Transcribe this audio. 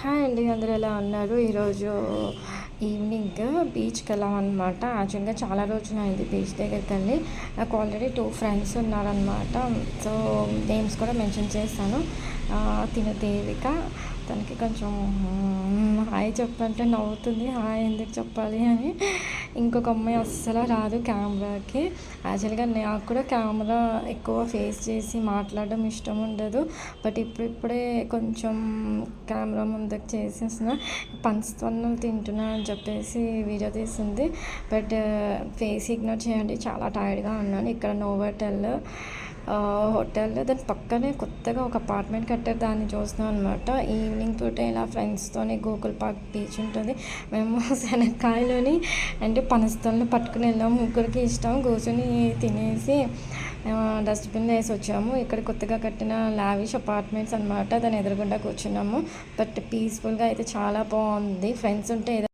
Hi అండి అందరూ ఎలా ఉన్నారు? ఈరోజు ఈవినింగ్ బీచ్కి వెళ్ళామన్నమాట యాక్చువల్గా చాలా రోజులు అయింది బీచ్ దగ్గరికి వెళ్ళి. నాకు ఆల్రెడీ టూ ఫ్రెండ్స్ ఉన్నారనమాట సో నేమ్స్ కూడా మెన్షన్ చేస్తాను తిన దేవిక. తనకి కొంచెం హాయ్ చెప్పంటే నవ్వుతుంది. హాయ్ ఎందుకు చెప్పాలి అని. ఇంకొక అమ్మాయి అస్సలు రాదు కెమెరాకి. యాక్చువల్గా నాకు కూడా కెమెరా ఎక్కువ ఫేస్ చేసి మాట్లాడడం ఇష్టం ఉండదు. బట్ ఇప్పుడిప్పుడే కొంచెం కెమెరా ముందుకు చేసేసిన పంచతన్నం తింటున్నా అని చెప్పేసి వీడియో తీసింది. బట్ ఫేస్ ఇగ్నోర్ చేయండి చాలా టైర్డ్గా ఉన్నాను. ఇక్కడ నోవటెల్ హోటల్ దాని పక్కనే కొత్తగా ఒక అపార్ట్మెంట్ కట్టారు. దాన్ని చూస్తున్నాం అనమాట ఈవినింగ్ పూట ఇలా ఫ్రెండ్స్తోని గోకుల్ పార్క్ బీచ్ ఉంటుంది. మేము శనక్కాయలోని అంటే పనస్తోని పట్టుకుని వెళ్ళాము ముగ్గురికి ఇష్టం. కూర్చొని తినేసి డస్ట్బిన్ వేసి వచ్చాము. ఇక్కడ కొత్తగా కట్టిన లావిష్ అపార్ట్మెంట్స్ అనమాట దాని ఎదురుగుండా కూర్చున్నాము. బట్ పీస్ఫుల్గా అయితే చాలా బాగుంది. ఫ్రెండ్స్ ఉంటే